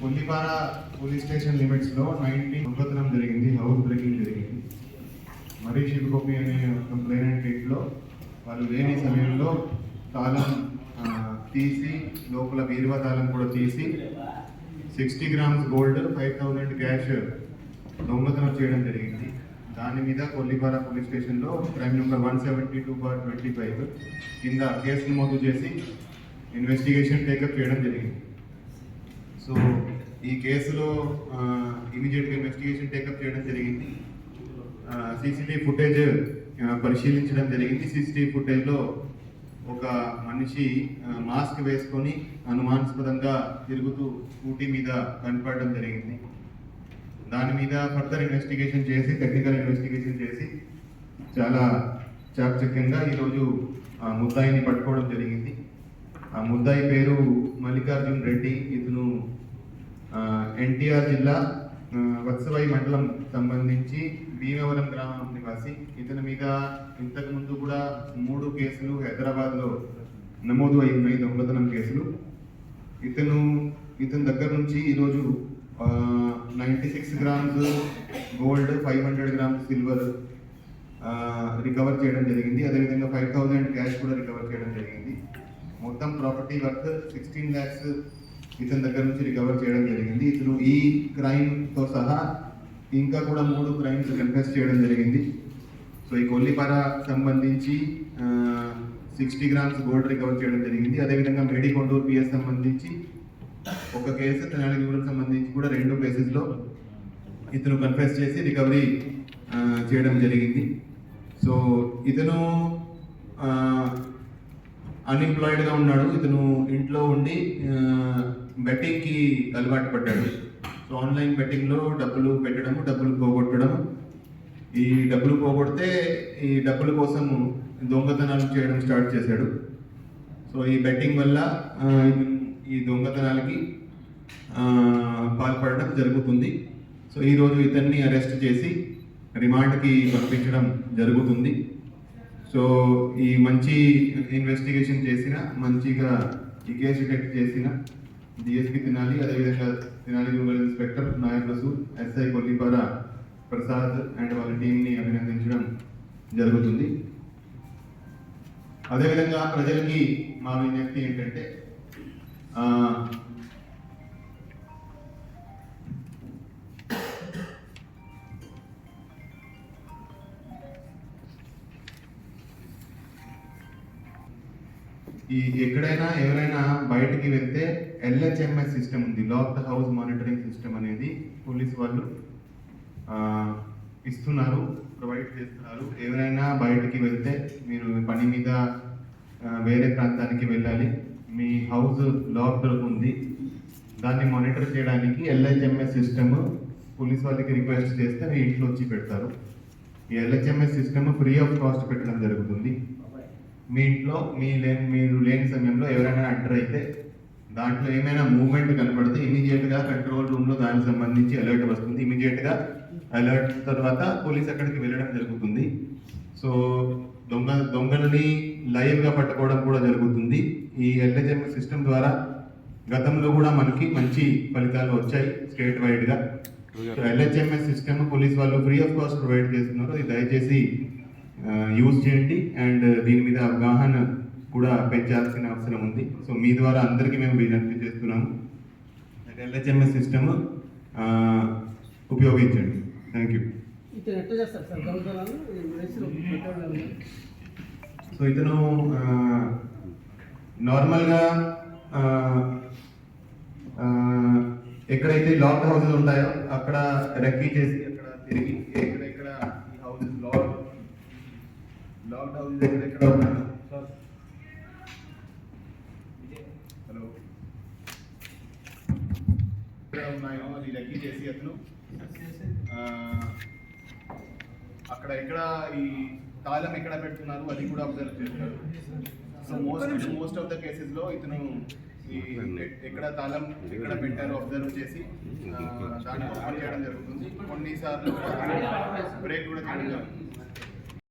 Kollipara police station లిమిట్స్లో ninety దొంగతనం జరిగింది హౌస్ బ్రేకింగ్ జరిగింది. మరీ శివకొప్పి అనే కంప్లైనెంట్ ఇంట్లో వాళ్ళు లేని సమయంలో తాళం తీసి లోపల బీరువా తాళం కూడా తీసి sixty grams gold five thousand cash దొంగతనం చేయడం జరిగింది. దాని మీద కొల్లిపార పోలీస్ స్టేషన్లో crime number one seventy two bar twenty five కింద కేసు నమోదు చేసి ఇన్వెస్టిగేషన్ టేకప్ చేయడం జరిగింది. సో ఈ కేసులో ఇమీడియట్గా ఇన్వెస్టిగేషన్ టేకప్ చేయడం జరిగింది. సీసీటీవీ ఫుటేజ్ పరిశీలించడం జరిగింది. సీసీటీవీ ఫుటేజ్లో ఒక మనిషి మాస్క్ వేసుకొని అనుమానాస్పదంగా తిరుగుతూ స్కూటీ మీద కనపడడం జరిగింది. దాని మీద ఫర్దర్ ఇన్వెస్టిగేషన్ చేసి టెక్నికల్ ఇన్వెస్టిగేషన్ చేసి చాలా చాకచక్యంగా ఈరోజు ఆ ముద్దాయిని పట్టుకోవడం జరిగింది. ఆ ముద్దాయి పేరు మల్లికార్జున్ రెడ్డి. ఇతను ఎన్టీఆర్ జిల్లా వత్సవాయి వత్సవై మండలం సంబంధించి భీమవరం గ్రామం నివాసి. ఇతని మీద ఇంతకు ముందు కూడా మూడు కేసులు హైదరాబాద్లో నమోదు అయి ఉన్నాయి దొంగతనం కేసులు. ఇతను ఇతని దగ్గర నుంచి ఈరోజు ninety six grams gold five hundred grams silver recover చేయడం జరిగింది. అదేవిధంగా ఫైవ్ థౌజండ్ క్యాష్ కూడా రికవర్ చేయడం జరిగింది. మొత్తం ప్రాపర్టీ వర్త్ సిక్స్టీన్ ల్యాక్స్ ఇతని దగ్గర నుంచి రికవర్ చేయడం ఈ క్రైమ్తో సహా ఇంకా కూడా మూడు క్రైమ్స్ కన్ఫెస్ చేయడం జరిగింది. సో ఈ కొల్లిపార సంబంధించి సిక్స్టీ గ్రామ్స్ గోల్డ్ రికవర్ చేయడం జరిగింది. అదేవిధంగా మేడికొండూరు పిఎస్ సంబంధించి ఒక కేసు తెనాలి సంబంధించి కూడా రెండు కేసెస్లో ఇతను కన్ఫెస్ చేసి రికవరీ చేయడం జరిగింది. సో ఇతను అన్ఎంప్లాయిడ్గా ఉన్నాడు. ఇతను ఇంట్లో ఉండి బెట్టింగ్కి అలవాటు పడ్డాడు. సో ఆన్లైన్ బెట్టింగ్లో డబ్బులు పెట్టడం డబ్బులు పోగొట్టడం ఈ డబ్బులు పోగొడితే ఈ డబ్బుల కోసం దొంగతనాలు చేయడం స్టార్ట్ చేశాడు. సో ఈ బెట్టింగ్ వల్ల ఈ దొంగతనాలకి పాల్పడడం జరుగుతుంది. సో ఈరోజు ఇతన్ని అరెస్ట్ చేసి రిమాండ్కి పంపించడం జరుగుతుంది. సో ఈ మంచి ఇన్వెస్టిగేషన్ చేసిన మంచిగా ఈ కేసు డిటెక్ట్ చేసిన డిఎస్పి తినాలి అదేవిధంగా Tenali rural inspector Nayak Rasool SI Kollipara Prasad and వాళ్ళ టీంని అభినందించడం జరుగుతుంది. అదేవిధంగా ప్రజలకి మా విజ్ఞప్తి ఏంటంటే ఈ ఎక్కడైనా ఎవరైనా బయటికి వెళ్తే ఎల్హెచ్ఎంఎస్ సిస్టమ్ ఉంది. Lock the house monitoring system అనేది పోలీస్ వాళ్ళు ఇస్తున్నారు ప్రొవైడ్ చేస్తున్నారు. ఎవరైనా బయటికి వెళ్తే మీరు పని మీద వేరే ప్రాంతానికి వెళ్ళాలి. మీ హౌస్ లాక్ ఉంది. దాన్ని మానిటర్ చేయడానికి ఎల్హెచ్ఎంఎస్ సిస్టమ్ పోలీస్ వాళ్ళకి రిక్వెస్ట్ చేస్తే మీ ఇంట్లో వచ్చి పెడతారు. ఈ LHMS system free of cost పెట్టడం జరుగుతుంది. మీ ఇంట్లో మీ లేని మీరు లేని సమయంలో ఎవరైనా ఎంటర్ అయితే దాంట్లో ఏమైనా మూవ్మెంట్ కనపడితే ఇమీడియట్గా కంట్రోల్ రూమ్లో దానికి సంబంధించి అలర్ట్ వస్తుంది. ఇమీడియట్గా అలర్ట్ తర్వాత పోలీస్ అక్కడికి వెళ్ళడం జరుగుతుంది. సో దొంగ దొంగలని లైవ్గా పట్టుకోవడం కూడా జరుగుతుంది. ఈ ఎల్హెచ్ఎం సిస్టమ్ ద్వారా గతంలో కూడా మనకి మంచి ఫలితాలు వచ్చాయి స్టేట్ వైడ్గా సో ఎల్హెచ్ఎంఎస్ సిస్టమ్ పోలీస్ వాళ్ళు ఫ్రీ ఆఫ్ కాస్ట్ ప్రొవైడ్ చేస్తున్నారు. దయచేసి యూజ్ చేయండి. అండ్ దీని మీద అవగాహన కూడా పెంచాల్సిన అవసరం ఉంది. సో మీ ద్వారా అందరికీ మేము విజ్ఞప్తి చేస్తున్నాము. ఎల్హెచ్ఎంఎస్ సిస్టమ్ ఉపయోగించండి. థ్యాంక్ యూ సో ఇతను నార్మల్గా ఎక్కడైతే లాక్ హౌసెస్ ఉంటాయో అక్కడ రెక్కి చేసి అక్కడ తిరిగి ఎక్కడ ఉన్నాయో అది రెక్కి చేసి అతను అక్కడ ఎక్కడ ఈ తాళం ఎక్కడ పెడుతున్నారు అది కూడా అబ్జర్వ్ చేస్తారు so most most of the కేసెస్లో ఇతను ఈ ఎక్కడ తాళం ఎక్కడ పెట్టారో అబ్జర్వ్ చేసి ఆ, దాన్ని ఓపెన్ చేయడం జరుగుతుంది. కొన్నిసార్లు బ్రేక్ కూడా చేయడం జరుగుతుంది.